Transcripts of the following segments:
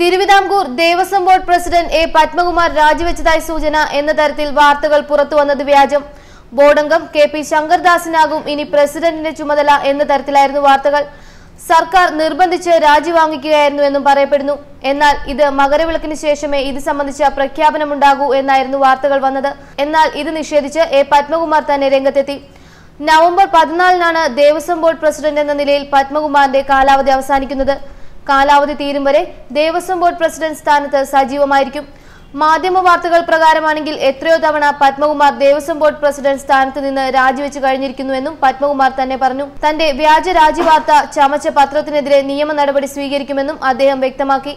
Thiruvithamkoor Devaswom board president A Padmakumar രാജിവെച്ചതായി സൂചന എന്ന തരത്തിൽ വാർത്തകൾ പുറത്തുവന്നത് വ്യാജം. ബോർഡംഗം കെ പി ശങ്കർദാസിനാകും ഇനി പ്രസിഡന്റിന്റെ ചുമതല എന്ന തരത്തിലായിരുന്നു വാർത്തകൾ. സർക്കാർ നിർബന്ധിച്ച് രാജി വാങ്ങിക്കുകയായിരുന്നു എന്നും പറയപ്പെടുന്നു. എന്നാൽ ഇത് മകരവിളക്കിന് ശേഷമേ ഇത് സംബന്ധിച്ച പ്രഖ്യാപനമുണ്ടാകൂ എന്നായിരുന്നു വാർത്തകൾ വന്നത്. എന്നാൽ ഇത് നിഷേധിച്ച് എ പത്മകുമാർ തന്നെ രംഗത്തെത്തി. നവംബർ പതിനാലിനാണ് ദേവസ്വം ബോർഡ് പ്രസിഡന്റ് എന്ന നിലയിൽ പത്മകുമാറിന്റെ കാലാവധി അവസാനിക്കുന്നത്. കാലാവധി തീരും വരെ ദേവസ്വം ബോർഡ് പ്രസിഡന്റ് സ്ഥാനത്ത് സജീവമായിരിക്കും. മാധ്യമ വാർത്തകൾ പ്രകാരമാണെങ്കിൽ എത്രയോ തവണ പത്മകുമാർ ദേവസ്വം ബോർഡ് പ്രസിഡന്റ് സ്ഥാനത്ത് നിന്ന് രാജിവെച്ച് കഴിഞ്ഞിരിക്കുന്നുവെന്നും പത്മകുമാർ തന്നെ പറഞ്ഞു. തന്റെ വ്യാജ രാജി വാർത്ത ചമച്ച പത്രത്തിനെതിരെ നിയമ നടപടി സ്വീകരിക്കുമെന്നും അദ്ദേഹം വ്യക്തമാക്കി.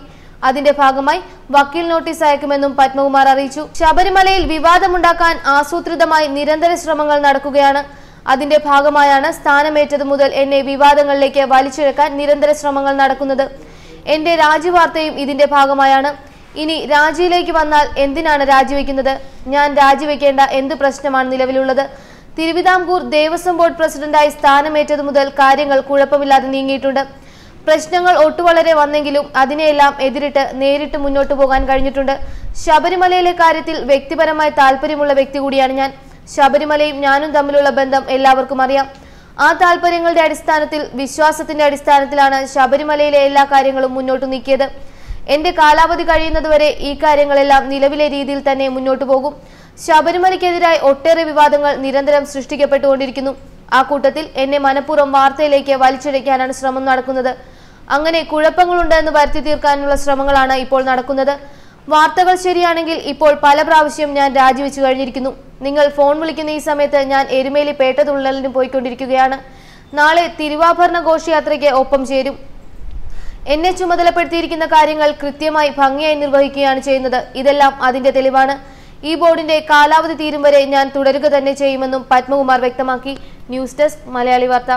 അതിന്റെ ഭാഗമായി വക്കീൽ നോട്ടീസ് അയക്കുമെന്നും പത്മകുമാർ അറിയിച്ചു. ശബരിമലയിൽ വിവാദമുണ്ടാക്കാൻ ആസൂത്രിതമായി നിരന്തര ശ്രമങ്ങൾ നടക്കുകയാണ്. അതിന്റെ ഭാഗമായാണ് സ്ഥാനമേറ്റത് മുതൽ എന്നെ വിവാദങ്ങളിലേക്ക് വലിച്ചിഴക്കാൻ നിരന്തര ശ്രമങ്ങൾ നടക്കുന്നത്. എന്റെ രാജിവാർത്തയും ഇതിന്റെ ഭാഗമായാണ്. ഇനി രാജിയിലേക്ക് വന്നാൽ എന്തിനാണ് രാജിവെക്കുന്നത്? ഞാൻ രാജിവെക്കേണ്ട എന്ത് പ്രശ്നമാണ് നിലവിലുള്ളത്? തിരുവിതാംകൂർ ദേവസ്വം ബോർഡ് പ്രസിഡന്റായി സ്ഥാനമേറ്റത് മുതൽ കാര്യങ്ങൾ കുഴപ്പമില്ലാതെ നീങ്ങിയിട്ടുണ്ട്. പ്രശ്നങ്ങൾ ഒട്ടുവളരെ വന്നെങ്കിലും അതിനെയെല്ലാം എതിരിട്ട് നേരിട്ട് മുന്നോട്ട് പോകാൻ കഴിഞ്ഞിട്ടുണ്ട്. ശബരിമലയിലെ കാര്യത്തിൽ വ്യക്തിപരമായ താല്പര്യമുള്ള വ്യക്തി കൂടിയാണ് ഞാൻ. ശബരിമലയും ഞാനും തമ്മിലുള്ള ബന്ധം എല്ലാവർക്കും അറിയാം. ആ താല്പര്യങ്ങളുടെ അടിസ്ഥാനത്തിൽ വിശ്വാസത്തിന്റെ അടിസ്ഥാനത്തിലാണ് ശബരിമലയിലെ എല്ലാ കാര്യങ്ങളും മുന്നോട്ട് നീക്കിയത്. എന്റെ കാലാവധി കഴിയുന്നതുവരെ ഈ കാര്യങ്ങളെല്ലാം നിലവിലെ രീതിയിൽ തന്നെ മുന്നോട്ട് പോകും. ശബരിമലയ്ക്കെതിരായി ഒട്ടേറെ വിവാദങ്ങൾ നിരന്തരം സൃഷ്ടിക്കപ്പെട്ടുകൊണ്ടിരിക്കുന്നു. ആ കൂട്ടത്തിൽ എന്നെ മനഃപൂർവം വാർത്തയിലേക്ക് വലിച്ചിഴയ്ക്കാനാണ് ശ്രമം നടക്കുന്നത്. അങ്ങനെ കുഴപ്പങ്ങളുണ്ടെന്ന് വരുത്തി തീർക്കാനുള്ള ശ്രമങ്ങളാണ് ഇപ്പോൾ നടക്കുന്നത്. വാർത്തകൾ ശരിയാണെങ്കിൽ ഇപ്പോൾ പല പ്രാവശ്യം ഞാൻ രാജിവെച്ചു കഴിഞ്ഞിരിക്കുന്നു. നിങ്ങൾ ഫോൺ വിളിക്കുന്ന ഈ സമയത്ത് ഞാൻ എരുമേലി പേട്ടതുള്ളലിന് പോയിക്കൊണ്ടിരിക്കുകയാണ്. നാളെ തിരുവാഭരണ ഘോഷയാത്രയ്ക്ക് ഒപ്പം ചേരും. എന്നെ ചുമതലപ്പെടുത്തിയിരിക്കുന്ന കാര്യങ്ങൾ കൃത്യമായി ഭംഗിയായി നിർവഹിക്കുകയാണ് ചെയ്യുന്നത്. ഇതെല്ലാം അതിന്റെ തെളിവാണ്. ഈ ബോർഡിന്റെ കാലാവധി തീരും വരെ ഞാൻ തുടരുക തന്നെ ചെയ്യുമെന്നും പത്മകുമാർ വ്യക്തമാക്കി. ന്യൂസ് ഡെസ്ക് മലയാളി വാർത്ത.